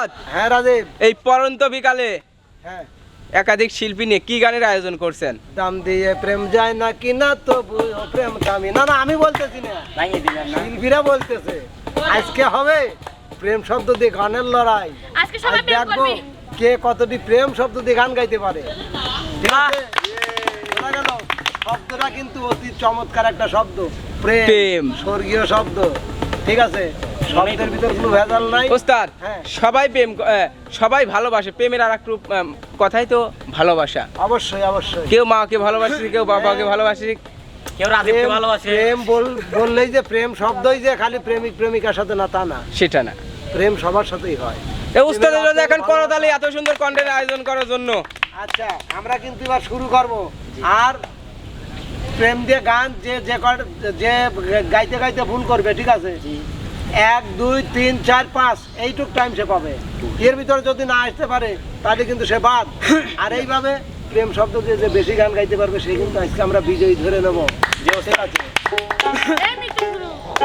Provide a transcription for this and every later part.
ওস্তাদ হ্যাঁ রাজীব। এই পরন্ত বিকালে হ্যাঁ। একাধিক শিল্পী নিয়ে কি গানের আয়োজন করছেন? দাম দিয়ে প্রেম যায় না কি না তবু প্রেম দামি না না আমি বলতেছি না। শিল্পীরা বলতেছে আজকে হবে প্রেম শব্দ দিয়ে গানের লড়াই। আজকে সবাই প্রেম দেখব করবে। কে কতটি প্রেম শব্দ দিয়ে গান গাইতে পারে। ঠিক আছে? শব্দটা কিন্তু অতি চমৎকার একটা শব্দ। প্রেম। স্বর্গীয় শব্দ। ঠিক আছে? শব্দের ভিতর কোনো ভেজাল নাই। ওস্তাদ হ্যাঁ। সবাই প্রেম সবাই ভালোবাসে। প্রেমের আর এক রূপ আম, কথাই তো ভালোবাসা। অবশ্যই অবশ্যই। কেউ মাকে ভালোবাসে কেউ বাবাকে ভালোবাসে কেউ রাজীবকে প্রেম- ভালোবাসে। প্রেম বললেই যে প্রেম শব্দই যে খালি প্রেমিক প্রেমিকার সাথে না তা না। সেটা না। প্রেম সবার সাথেই হয়। এই করতালি এত সুন্দর কন্টেন্ট আয়োজন করার জন্য। আচ্ছা আমরা কিন্তু এবার শুরু করব। আর প্রেম দিয়ে গান যে যে কর- যে গাইতে গাইতে ভুল করবে ঠিক আছে? এক দুই তিন চার পাঁচ এইটুক টাইম সে পাবে। এর ভিতরে যদি না আসতে পারে তাহলে কিন্তু সে বাদ। আর এইভাবে প্রেম শব্দ দিয়ে যে বেশি গান গাইতে পারবে সে কিন্তু আজকে আমরা বিজয়ী ধরে নেব। যে আছে।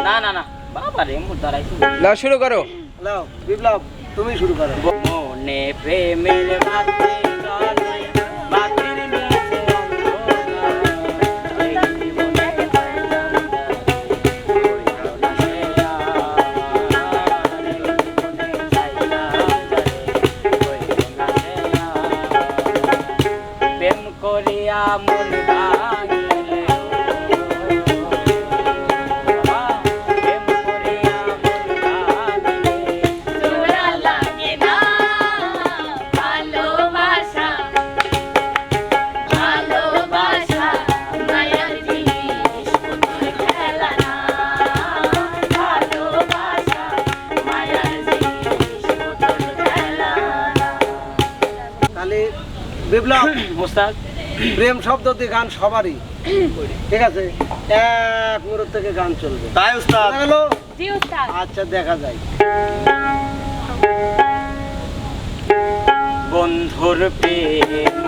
না না না। বাবা রে মোর দাঁড়াইছি নাও শুরু করো। নাও বিপ্লব তুমি শুরু করো। মনে প্রেমের বাতি জ্বলে, না তাহলে বিপ্লব। মুস্তাক প্রেম শব্দ দিয়ে গান সবারই। ঠিক আছে? এক মুহূর্ত থেকে গান চলবে। তাই উস্তাদ। আচ্ছা দেখা যায় বন্ধুর প্রেম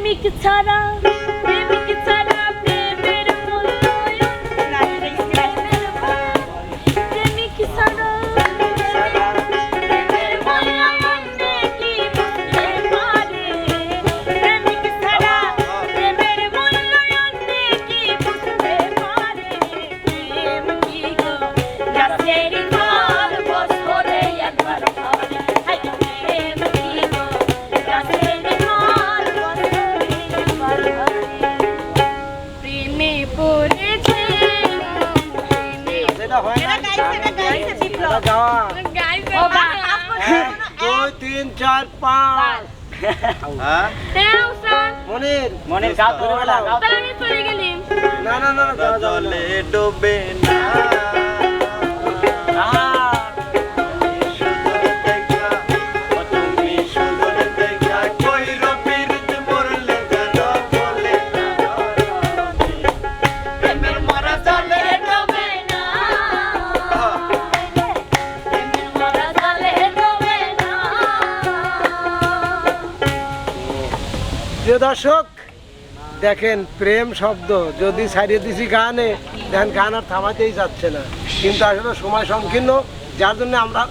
প্রেমিক ছাড়া প্রেমিক পাঁচ মনের। মনের গা ধরে না না না না প্রিয় দর্শক দেখেন প্রেম শব্দ। যদি ছাড়িয়ে দিছি গানে দেখেন গান আর থামাতেই যাচ্ছে না। কিন্তু আসলে সময় সংকীর্ণ যার জন্য আমরা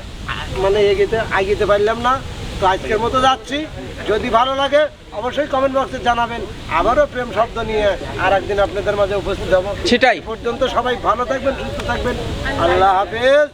মানে এগিয়ে আগিতে পারলাম না। তো আজকের মতো যাচ্ছি। যদি ভালো লাগে অবশ্যই কমেন্ট বক্সে জানাবেন। আবারও প্রেম শব্দ নিয়ে আর একদিন আপনাদের মাঝে উপস্থিত হব। সেটাই। পর্যন্ত সবাই ভালো থাকবেন সুস্থ থাকবেন। আল্লাহ হাফেজ।